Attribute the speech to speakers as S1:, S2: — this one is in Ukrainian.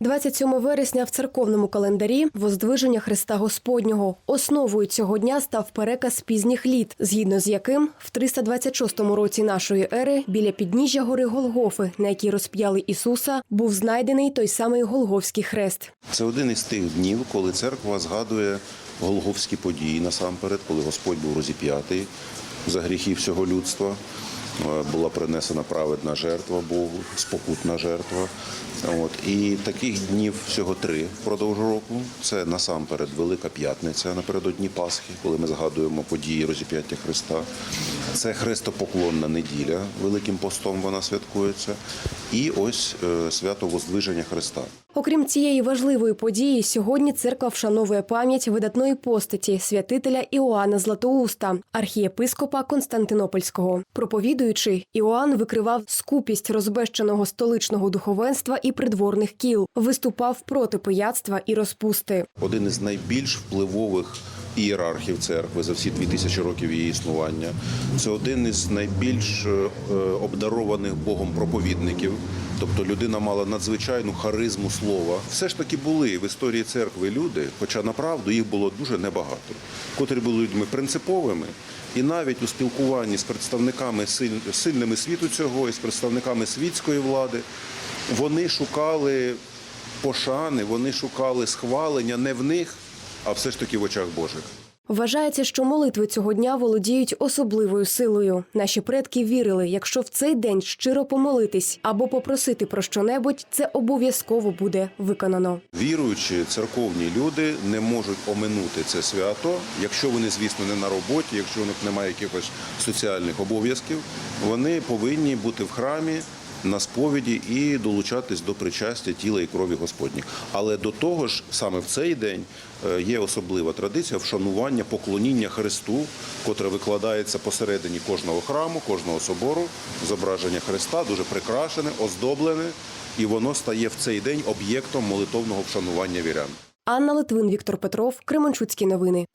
S1: 27 вересня в церковному календарі Воздвиження Христа Господнього. Основою цього дня став переказ пізніх літ, згідно з яким в 326 році нашої ери біля підніжжя гори Голгофи, на якій розп'яли Ісуса, був знайдений той самий Голгофський хрест.
S2: Це один із тих днів, коли церква згадує голговські події насамперед, коли Господь був розіп'ятий за гріхи всього людства. Е, Була принесена праведна жертва Богу, спокутна жертва. От. І таких днів всього три впродовж року. Це насамперед Велика П'ятниця напередодні Пасхи, коли ми згадуємо події розіп'яття Христа. Це хрестопоклонна неділя, Великим постом вона святкується. І ось е, свято Воздвиження Христа.
S1: Окрім цієї важливої події, сьогодні церква вшановує пам'ять видатної постаті святителя Іоанна Златоуста, архієпископа Константинопольського. Проповідуючи, Іоанн викривав скупість розбещеного столичного духовенства і придворних кіл, виступав проти пияцтва і розпусти.
S2: один із найбільш впливових ієрархів церкви за всі 2000 років її існування. Це один із найбільш е, обдарованих Богом проповідників. Тобто людина мала надзвичайну харизму слова. Все ж таки були в історії церкви люди, хоча направду їх було дуже небагато, котрі були людьми принциповими. І навіть у спілкуванні з представниками сильними світу цього і з представниками світської влади вони шукали пошани, вони шукали схвалення не в них, а все ж таки в очах Божих.
S1: Вважається, що молитви цього дня володіють особливою силою. Наші предки вірили, якщо в цей день щиро помолитись або попросити про щонебудь, це обов'язково буде виконано.
S2: Віруючі церковні люди не можуть оминути це свято, якщо вони, звісно, не на роботі, якщо у них немає якихось соціальних обов'язків, вони повинні бути в храмі. На сповіді і долучатись до причастя тіла і крові Господніх. Але до того ж, саме в цей день е, є особлива традиція вшанування поклоніння Христу, котре викладається посередині кожного храму, кожного собору. Зображення Христа дуже прикрашене, оздоблене, і воно стає в цей день об'єктом молитовного вшанування вірян.
S1: Анна Литвин, Віктор Петров, Кременчуцькі новини.